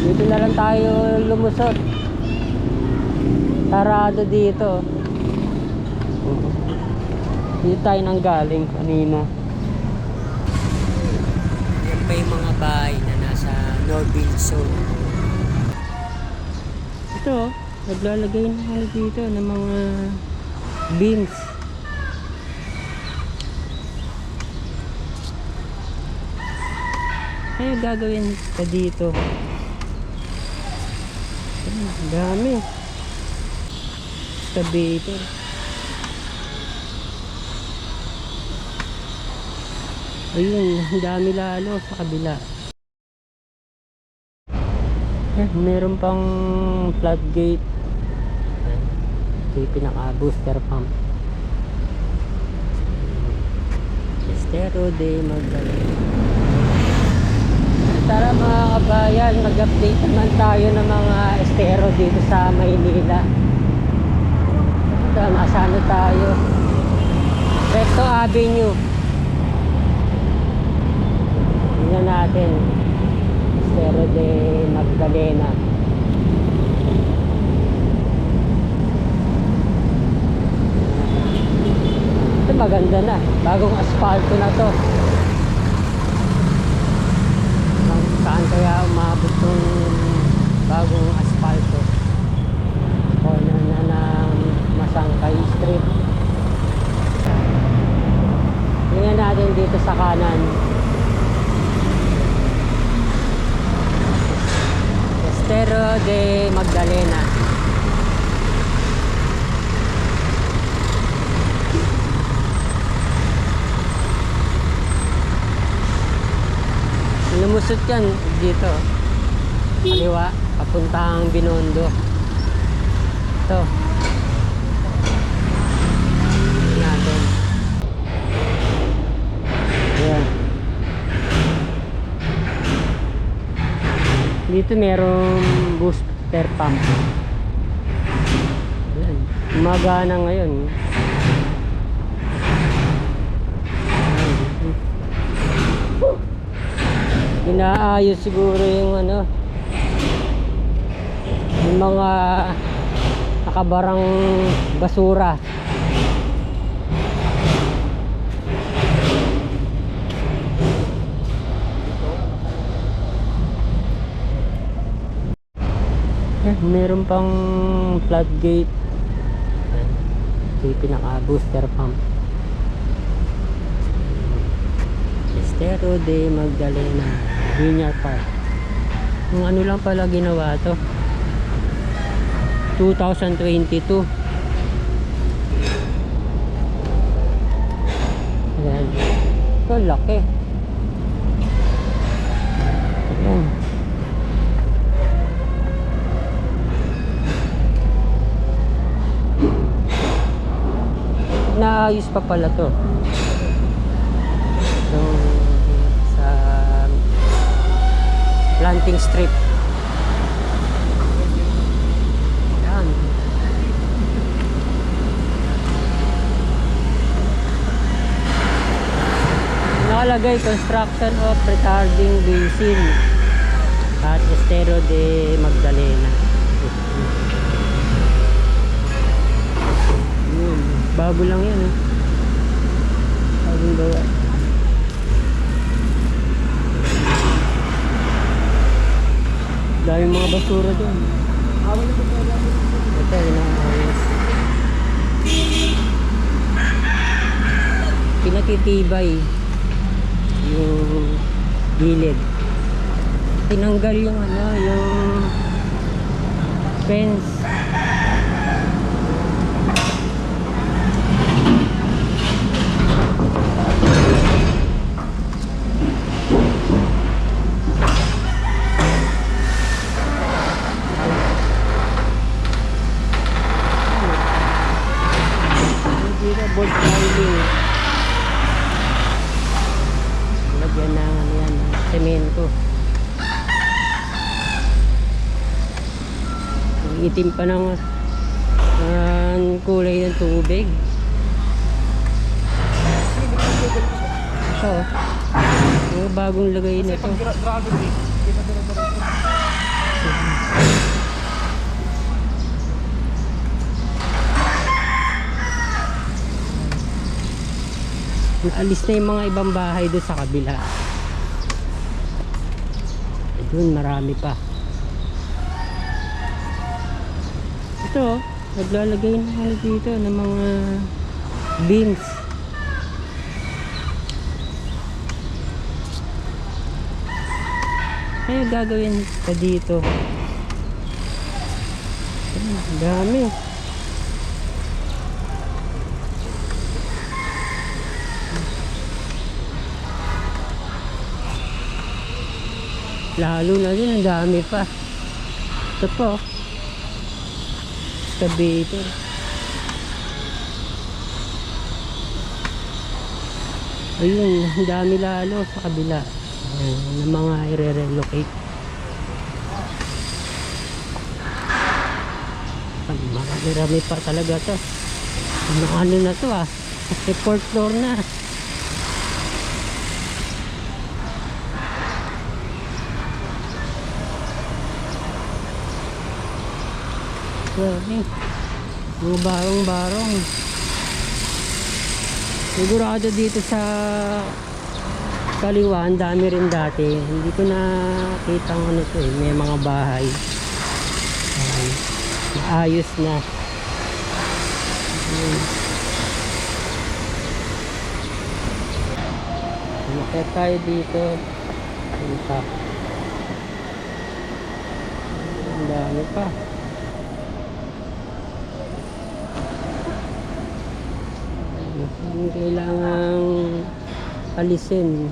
Dito na lang tayo lumusot. Sarado dito. Dito tayo nang galing kanina. Yan pa yung mga bahay na nasa Norville Zone. Ito, oh, naglalagay na ano dito ng mga beans. Ano gagawin ka dito? Ang dami. Tabi ito. Ayun, dami lalo sa kabila. Eh, meron pang floodgate. Ito yung pinaka-booster pump. Estero de Magdalena. Tara mga kabayan, mag-update naman tayo ng mga estero dito sa Maynila. Ito, nasa tayo? Recto Avenue. Tingnan natin. Estero de Magdalena. Ito maganda na. Bagong asfalto na to. Hanggang Saan kaya umabot yung bagong asfalto? Corner na ng Masangkay Street. Tingnan natin dito sa kanan. Estero de Magdalena. Lumusot yan dito. Kaliwa, papuntang Binondo. Ito. Natin. Ayan. Dito merong booster pump. Ayan. Umaga na ngayon. Ayan. Inaayos siguro yung ano yung mga nakabarang basura. Eh, meron pang floodgate. Yung pinaka-booster pump. Estero de Magdalena Vineyard Park. Yung ano lang pala ginawa to. 2022. Ayan. Ito, laki. Ayan. Naayos pa pala to. Yung sa planting strip. Yan. Nakalagay construction of retarding basin at Estero de Magdalena. Yun. Bago lang yan eh. Bagong gawa. Dahil mga basura doon. Ito, inaayos. Pinatitibay yung gilid. Tinanggal yung ano, yung fence. Hindi na board filing. Lagyan ng ano yan, semento. Itim pa ng ang kulay ng tubig. Ito, oh. Ang bagong lagay na to. Dragon eh. Naalis na yung mga ibang bahay doon sa kabila. Doon marami pa. Ito, naglalagay na ano dito ng mga beans. Kaya gagawin pa dito. Ang dami. Lalo na din, ang dami pa. Ito po. Tabi ito. Ayun, ang dami lalo sa kabila. Ayun, ng mga i-relocate. Marami pa talaga to. Ano, ano na to ah. Kasi fourth floor na. Grabe. Mga barong-barong. Sigurado dito sa kaliwa, ang dami rin dati. Hindi ko nakita ang ano to eh. May mga bahay. Ayan. Maayos na. Ayan. Umakyat tayo dito. Ang dami pa. Hindi kailangang alisin.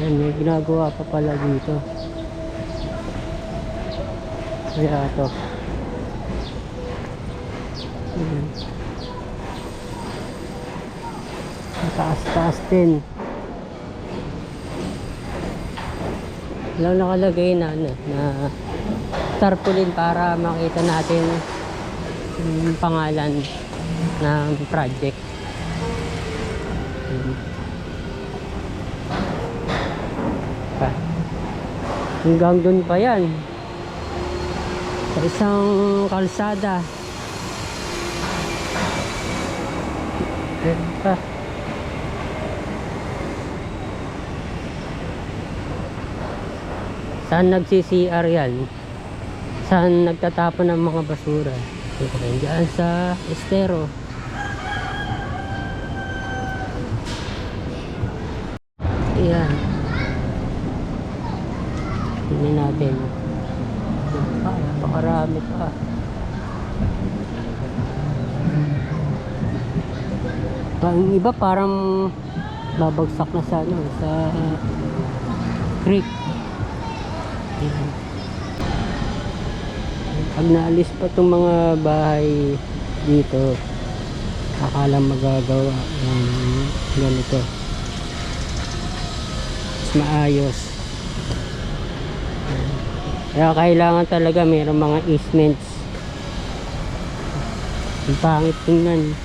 Ayan, may ginagawa pa pala dito. Kaya ito. Ayan. Taas-taas din. Lang nakalagay na ano, na tarpaulin para makita natin yung pangalan ng project. Pa. Hanggang doon pa yan. Sa isang kalsada. Pa. Saan nagsi-CR yan? Saan nagtatapon ng mga basura? Okay, dyan sa estero. Ayan. Tingnan natin. Ah, napakarami pa. Ang iba parang babagsak na sa ano, sa creek. Ayan. Pag naalis pa itong mga bahay dito, akala magagawa ng ganito. Mas maayos. Kaya kailangan talaga mayroong mga easements. Ang pangit tingnan.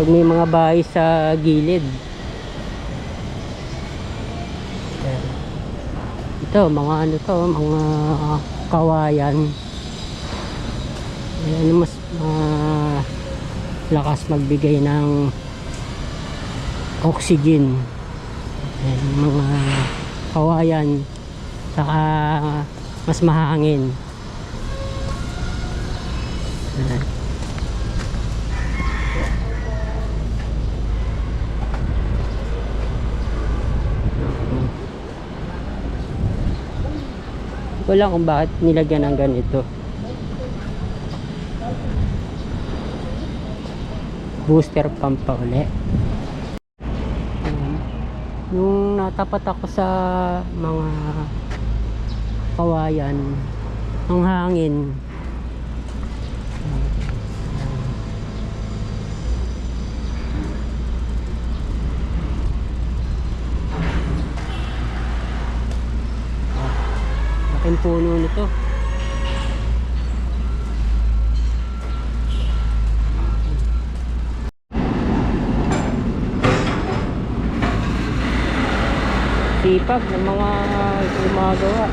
Pag may mga bahay sa gilid. Ito, mga ano to, mga kawayan. Ayan, mas ah, lakas magbigay ng oxygen. Ayan, mga kawayan. Saka mas mahangin. Ayan. Alam kung bakit nilagyan ng ganito. Booster pump pa uli. Ayan. Nung natapat ako sa mga kawayan, ang hangin. Laking puno nito. sipag ng mga gumagawa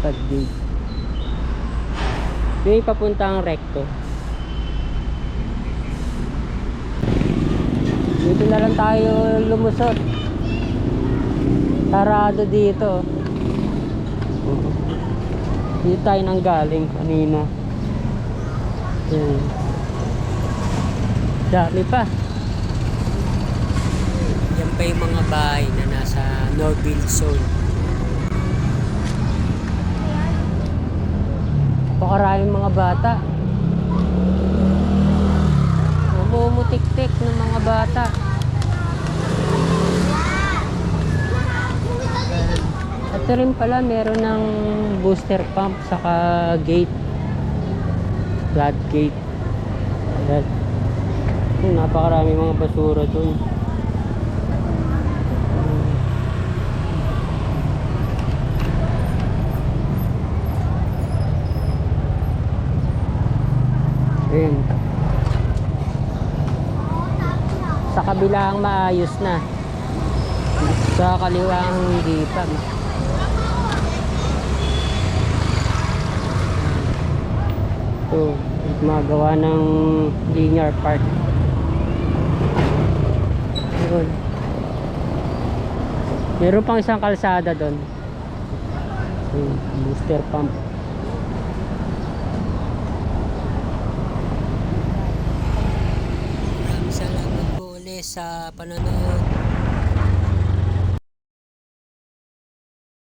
pag-gate. May papunta ang recto. Dito na lang tayo lumusot. Sarado dito. Dito tayo nang galing kanina. Yan. Dami pa. Yan pa yung mga bahay na nasa Norville Zone. Napakaraming mga bata. Namumutik-tik ng mga bata. Ito rin pala meron ng booster pump saka gate. Flood gate. Ayan. Napakarami mga basura dun. Ayan. Sa kabilang maayos na. Sa kaliwang hindi pa. Ito, magawa ng linear park. Yun. Meron pang isang kalsada doon. Yun, booster pump. Maraming salamat po ulit sa panonood.